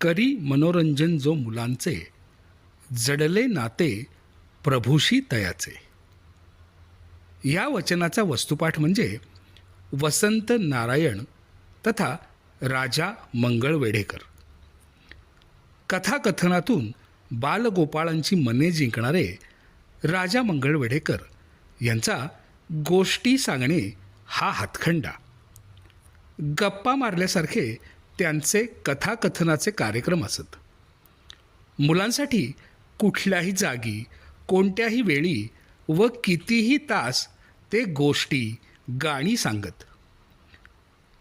करी मनोरंजन जो मुलांचे जडले नाते प्रभूशी तयाचे. या वचनाचा वस्तुपाठ म्हणजे वसंत नारायण तथा राजा मंगळ वेढेकर. कथाकथनातून बालगोपाळांची मने जिंकणारे राजा मंगळ वेढेकर यांचा गोष्टी सांगणे हा हातखंडा. गप्पा मारल्यासारखे त्यांचे कथाकथनाचे कार्यक्रम असत. मुलांसाठी कुठल्याही जागी कोणत्याही वेळी व कितीही तास ते गोष्टी गाणी सांगत.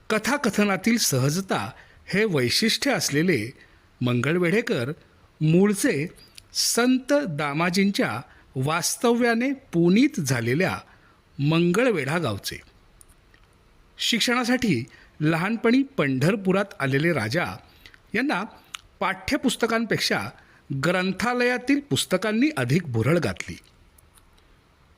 कथाकथनातील सहजता हे वैशिष्ट्य असलेले मंगळवेढेकर मूळचे संत दामाजींच्या वास्तव्याने पुनीत झालेल्या मंगळवेढा गावचे. शिक्षणासाठी लहानपणी पंढरपुरात आलेले राजा यांना पाठ्यपुस्तकांपेक्षा ग्रंथालयातील पुस्तकांनी अधिक भुरळ घातली.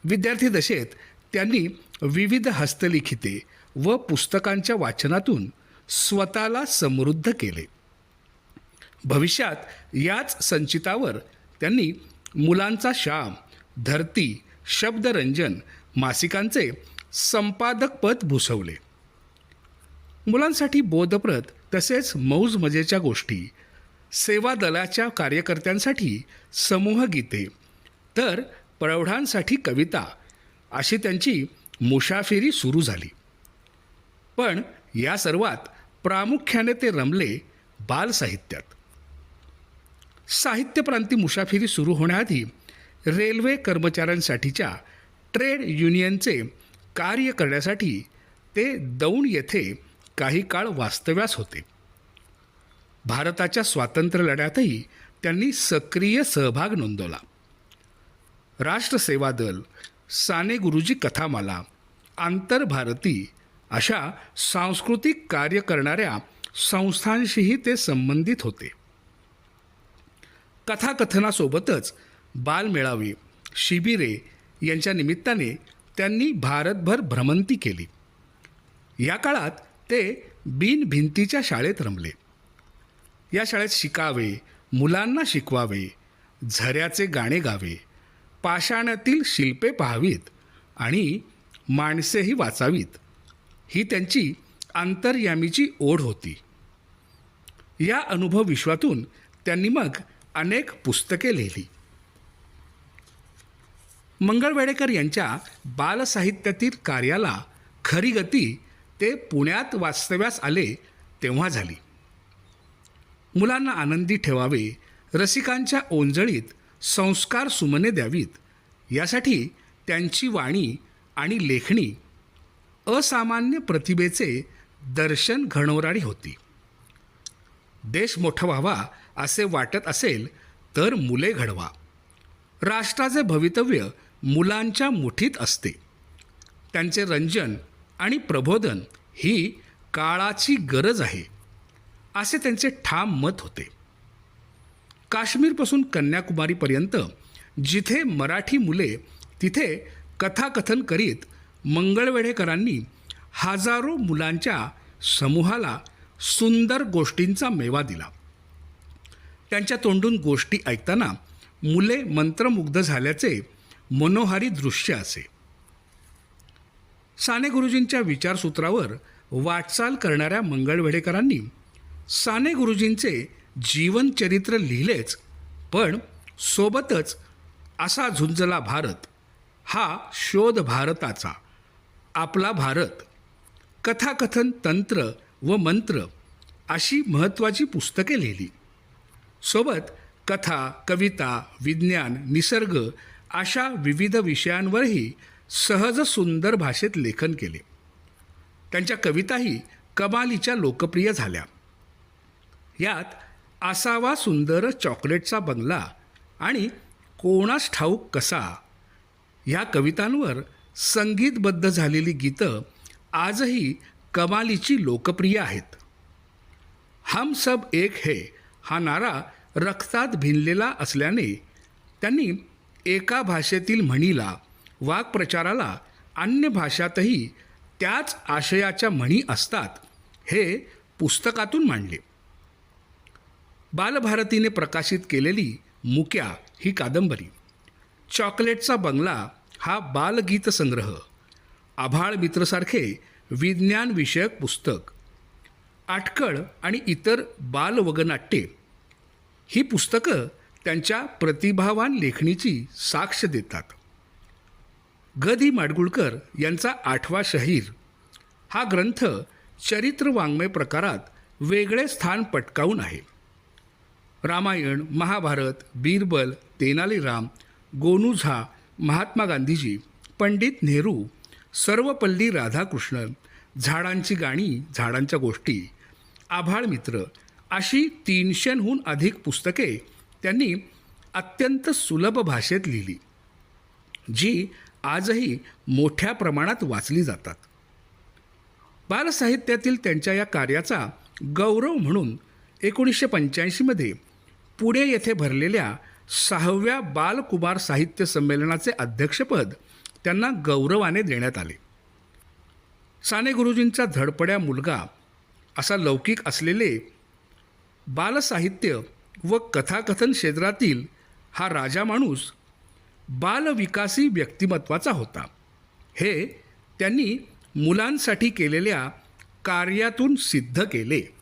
विद्यार्थी दशेत त्यांनी विविध हस्तलिखिते व पुस्तकांच्या वाचनातून स्वतःला समृद्ध केले. भविष्यात याच संचितावर त्यांनी मुलांचा श्याम धरती शब्दरंजन मासिकांचे संपादकपद भूषवले. मुलांसाठी बोधप्रद तसेच मौज मजेच्या गोष्टी. सेवा दलाच्या कार्यकर्त्यांसाठी समूहगीते तर प्रौढांसाठी कविता. अशी त्यांची मुसाफिरी सुरू झाली. पण या सर्वात प्रामुख्याने ते रमले बालसाहित्यात साहित्यप्रांती मुसाफिरी सुरू होण्याआधी रेल्वे कर्मचाऱ्यांसाठीच्या ट्रेड युनियनचे कार्य करण्यासाठी ते दौंड येथे काही काळ वास्तव्यास होते. भारताच्या स्वातंत्र्य लढ्यातही त्यांनी सक्रिय सहभाग नोंदवला. राष्ट्रसेवा दल साने गुरुजी कथामाला आंतरभारती अशा सांस्कृतिक कार्य करणाऱ्या संस्थांशीही ते संबंधित होते. कथाकथनासोबतच बालमेळावे शिबिरे यांच्या निमित्ताने त्यांनी भारतभर भ्रमंती केली. या काळात ते बिनभिंतीच्या शाळेत रमले. या शाळेत शिकावे मुलांना शिकवावे झऱ्याचे गाणे गावे पाषाणातील शिल्पे पाहावीत आणि माणसेही वाचावीत. ही त्यांची अंतर्यामीची ओढ होती. या अनुभव विश्वातून त्यांनी मग अनेक पुस्तके लिहिली. मंगळवेडेकर यांच्या बालसाहित्यातील कार्याला खरी गती ते पुण्यात वास्तव्यास आले तेव्हा झाली. मुलांना आनंदी ठेवावे रसिकांच्या ओंजळीत संस्कार सुमने द्यावीत यासाठी त्यांची वाणी आणि लेखणी असामान्य प्रतिभेचे दर्शन घडवणारी होती. देश मोठा व्हावा असे वाटत असेल तर मुले घडवा. राष्ट्राचे भवितव्य मुलांच्या मुठीत असते. त्यांचे रंजन आणि प्रबोधन ही काळाची गरज आहे असे त्यांचे ठाम मत होते. काश्मीरपासून कन्याकुमारीपर्यंत जिथे मराठी मुले तिथे कथाकथन करीत मंगळवेढेकरांनी हजारो मुलांच्या समूहाला सुंदर गोष्टींचा मेवा दिला. त्यांच्या तोंडून गोष्टी ऐकताना मुले मंत्रमुग्ध झाल्याचे मनोहारी दृश्य असे. साने गुरुजींच्या विचारसूत्रावर वाटचाल करणाऱ्या मंगळवेढेकरांनी साने गुरुजींचे जीवनचरित्र लिहिलेच पण सोबतच असा झुंजला भारत हा शोध भारताचा आपला भारत कथाकथन तंत्र व मंत्र अशी महत्त्वाची पुस्तके लिहिली. सोबत कथा कविता विज्ञान निसर्ग अशा विविध विषयांवरही सहज सुंदर भाषेत लेखन केले. त्यांच्या कविताही कमालीच्या लोकप्रिय झाल्या. यात असावा सुंदर चॉकलेटचा बंगला आणि कोणास ठाऊक कसा ह्या कवितांवर संगीतबद्ध झालेली गीतं आजही कमालीची लोकप्रिय आहेत. हम सब एक है हा नारा रक्तात भिनलेला असल्याने त्यांनी एका भाषेतील म्हणीला वाक्प्रचाराला अन्य भाषातही त्याच आशयाच्या म्हणी असतात हे पुस्तकातून मांडले. बालभारतीने प्रकाशित केलेली मुक्या ही कादंबरी चॉकलेटचा बंगला हा बालगीत संग्रह आभाळ मित्रसारखे विज्ञानविषयक पुस्तक आटकळ आणि इतर बालवगनाट्ये ही पुस्तकं त्यांच्या प्रतिभावान लेखणीची साक्ष देतात. ग दी माडगुळकर यांचा आठवा शहीर. हा ग्रंथ चरित्र वाङ्मय प्रकारात वेगळे स्थान पटकावून आहे. रामायण महाभारत बीरबल तेनालीराम गोनू झा महात्मा गांधीजी पंडित नेहरू सर्वपल्ली राधाकृष्णन झाडांची गाणी झाडांच्या गोष्टी आभाळ मित्र अशी तीनशेहून अधिक पुस्तके त्यांनी अत्यंत सुलभ भाषेत लिहिली जी आजही मोठ्या प्रमाणात वाचली जातात. बालसाहित्यातील त्यांच्या या कार्याचा गौरव म्हणून एकोणीसशे पंच्याऐंशीमध्ये पुणे येथे भरलेल्या सहाव्या बालकुमार साहित्य संमेलनाचे अध्यक्षपद त्यांना गौरवाने देण्यात आले. साने गुरुजींचा धडपड्या मुलगा असा लौकिक असलेले बालसाहित्य व कथाकथन क्षेत्रातील हा राजा माणूस बालविकासी व्यक्तिमत्वाचा होता. हे त्यांनी मुलांसाठी केलेल्या कार्यातून सिद्ध केले.